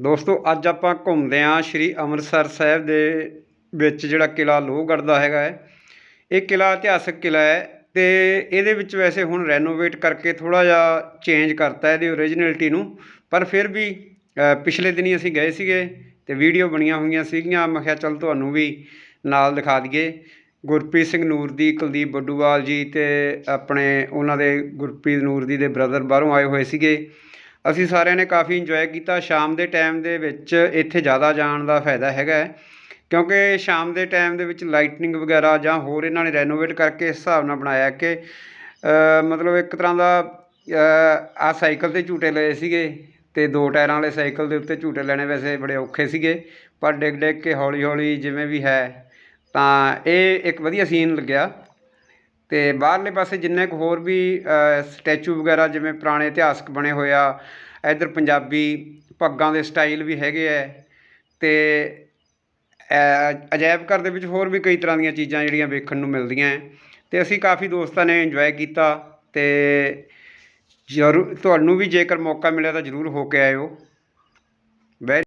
ਦੋਸਤੋ, ਅੱਜ ਆਪਾਂ ਘੁੰਮਦੇ ਆਂ ਸ਼੍ਰੀ ਅੰਮ੍ਰਿਤਸਰ ਸਾਹਿਬ ਦੇ ਵਿੱਚ ਜਿਹੜਾ ਕਿਲਾ ਲੋਹਗੜ੍ਹ ਦਾ ਹੈਗਾ ਹੈ। ਇਹ ਕਿਲਾ ਇਤਿਹਾਸਕ ਕਿਲਾ ਹੈ ਤੇ ਇਹਦੇ ਵਿੱਚ ਵੈਸੇ ਹੁਣ ਰੈਨੋਵੇਟ ਕਰਕੇ ਥੋੜਾ ਜਿਹਾ ਚੇਂਜ ਕਰਤਾ ਇਹਦੀ ਓਰੀਜਨੈਲਿਟੀ ਨੂੰ, ਪਰ ਫਿਰ ਵੀ ਪਿਛਲੇ ਦਿਨੀ ਅਸੀਂ ਗਏ ਸੀਗੇ ਤੇ ਵੀਡੀਓ ਬਣੀਆਂ ਹੋਈਆਂ ਸੀਗੀਆਂ। ਮੈਂ ਕਿਹਾ ਚੱਲ ਤੁਹਾਨੂੰ ਵੀ ਨਾਲ ਦਿਖਾ ਦਈਏ। ਗੁਰਪ੍ਰੀਤ ਸਿੰਘ ਨੂਰ ਦੀ ਕੁਲਦੀਪ ਬੱਡੂਵਾਲ ਜੀ ਤੇ ਆਪਣੇ ਉਹਨਾਂ ਦੇ ਗੁਰਪ੍ਰੀਤ ਨੂਰ ਦੀ ਦੇ ਬ੍ਰਦਰ ਬਾਹਰੋਂ ਆਏ ਹੋਏ ਸੀਗੇ। ਅਸੀਂ ਸਾਰਿਆਂ ਨੇ ਕਾਫੀ ਇੰਜੋਏ ਕੀਤਾ। ਸ਼ਾਮ ਦੇ ਟਾਈਮ ਦੇ ਵਿੱਚ ਇੱਥੇ ਜ਼ਿਆਦਾ ਜਾਣ ਦਾ ਫਾਇਦਾ ਹੈਗਾ ਕਿਉਂਕਿ ਸ਼ਾਮ ਦੇ ਟਾਈਮ ਦੇ ਵਿੱਚ ਲਾਈਟਨਿੰਗ ਵਗੈਰਾ ਜਾਂ ਹੋਰ ਇਹਨਾਂ ਨੇ ਰੈਨੋਵੇਟ ਕਰਕੇ ਇਸ ਹਿਸਾਬ ਨਾਲ ਬਣਾਇਆ ਕਿ ਮਤਲਬ ਇੱਕ ਤਰ੍ਹਾਂ ਦਾ ਆ ਸਾਈਕਲ ਤੇ ਝੂਟੇ ਲਏ ਸੀਗੇ ਤੇ ਦੋ ਟਾਇਰਾਂ ਵਾਲੇ ਸਾਈਕਲ ਦੇ ਉੱਤੇ ਝੂਟੇ ਲੈਣੇ ਵੈਸੇ ਬੜੇ ਔਖੇ ਸੀਗੇ, ਪਰ ਡਿੱਗ ਡਿੱਗ ਕੇ ਹੌਲੀ ਹੌਲੀ ਜਿਵੇਂ ਵੀ ਹੈ ਤਾਂ ਇਹ ਇੱਕ ਵਧੀਆ ਸੀਨ ਲੱਗਿਆ। ਅਤੇ ਬਾਹਰਲੇ ਪਾਸੇ ਜਿੰਨੇ ਕੁ ਹੋਰ ਵੀ ਸਟੈਚੂ ਵਗੈਰਾ ਜਿਵੇਂ ਪੁਰਾਣੇ ਇਤਿਹਾਸਕ ਬਣੇ ਹੋਏ ਆ, ਇੱਧਰ ਪੰਜਾਬੀ ਪੱਗਾਂ ਦੇ ਸਟਾਈਲ ਵੀ ਹੈਗੇ ਹੈ ਅਤੇ ਅਜਾਇਬ ਘਰ ਦੇ ਵਿੱਚ ਹੋਰ ਵੀ ਕਈ ਤਰ੍ਹਾਂ ਦੀਆਂ ਚੀਜ਼ਾਂ ਜਿਹੜੀਆਂ ਵੇਖਣ ਨੂੰ ਮਿਲਦੀਆਂ ਹੈ ਅਤੇ ਅਸੀਂ ਕਾਫੀ ਦੋਸਤਾਂ ਨੇ ਇੰਜੋਏ ਕੀਤਾ ਅਤੇ ਜ਼ਰੂਰ, ਤੁਹਾਨੂੰ ਵੀ ਜੇਕਰ ਮੌਕਾ ਮਿਲਿਆ ਤਾਂ ਜ਼ਰੂਰ ਹੋ ਕੇ ਆਇਓ। ਵੈ